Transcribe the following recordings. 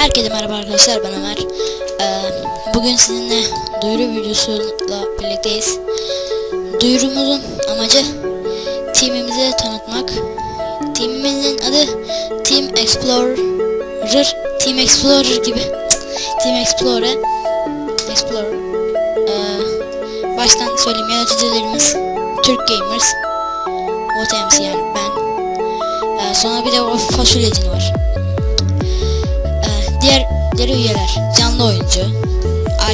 Herkese merhaba arkadaşlar ben Ömer. Ee, bugün sizinle duyuru videosuyla birlikteyiz. Duyurumuzun amacı teamimizi tanıtmak. Teamimizin adı Team Explorer, Team Explorer gibi. Team Explorer, Explorer. Ee, baştan söyleyeyim yöneticilerimiz Türk Gamers, OTMC yani ben. Ee, sonra bir de o fasulyecini var. Diğer üyeler canlı oyuncu,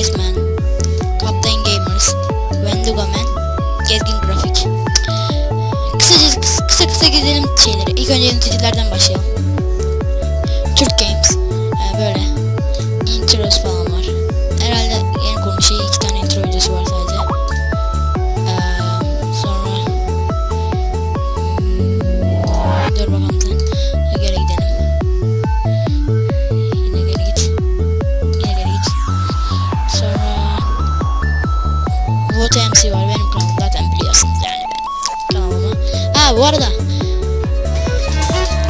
Iceman, Captain Gamers, Wendigo Man, Gezgin Grafik. Kısaca kısa kısa, kısa gezelim şeyleri. İlk önce yöneticilerden başlayalım. Vote MC var benim kanalım zaten biliyorsunuz yani benim kanalımı. Ha bu arada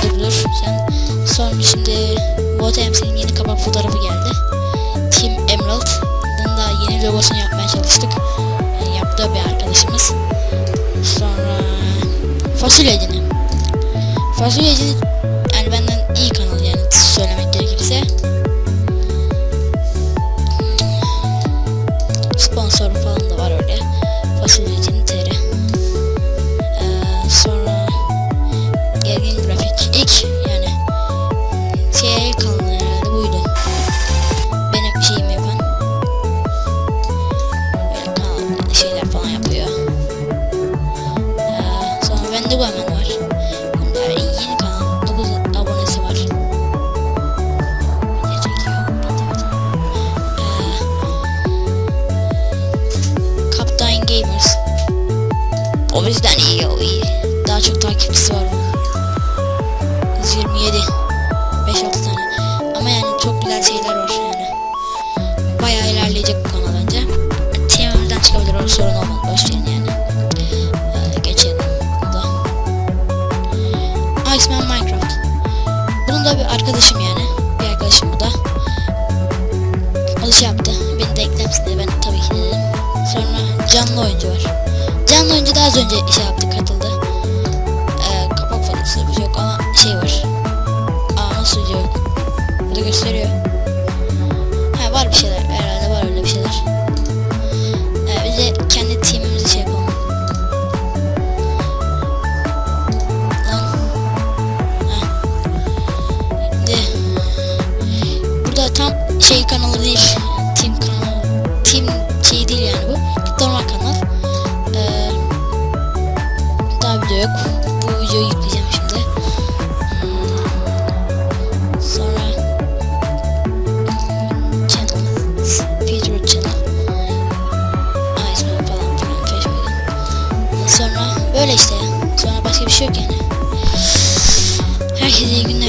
Dur dur sen sonra şimdi Vote MC'nin yeni kapak fotoğrafı geldi. Team Emerald. Bunun da yeni logosunu yapmaya çalıştık. Yani yaptığı bir arkadaşımız. Sonra Fasulyecini. Fasulyecini Wendigo hemen var. Bunda yeni kanal. 9 abonesi var. Video çekiyor. Ee, Captain Gamers. O bizden iyi o iyi. Daha çok takipçisi var onun. 127. 5-6 tane. Ama yani çok güzel şeyler var yani. Bayağı ilerleyecek bu kanal bence. TM'den çıkabilir o sorun olmaz. Boş da bir arkadaşım yani. Bir arkadaşım bu da. O şey yaptı. Beni de eklemişti. Ben tabii ki dedim. Sonra canlı oyuncu var. Canlı oyuncu da az önce şey yaptı katıldı. Ee, kapak şey yok ama şey var. Aa nasıl yok? Burada gösteriyor. Şey kanalı değil. Team kanalı. Team şey değil yani bu. Normal kanal. Ee, daha video yok. Bu videoyu yükleyeceğim şimdi. Hmm. Sonra channel, featured channel, Iceman falan filan Facebook'un. Sonra böyle işte. Sonra başka bir şey yok yani. Herkese iyi günler.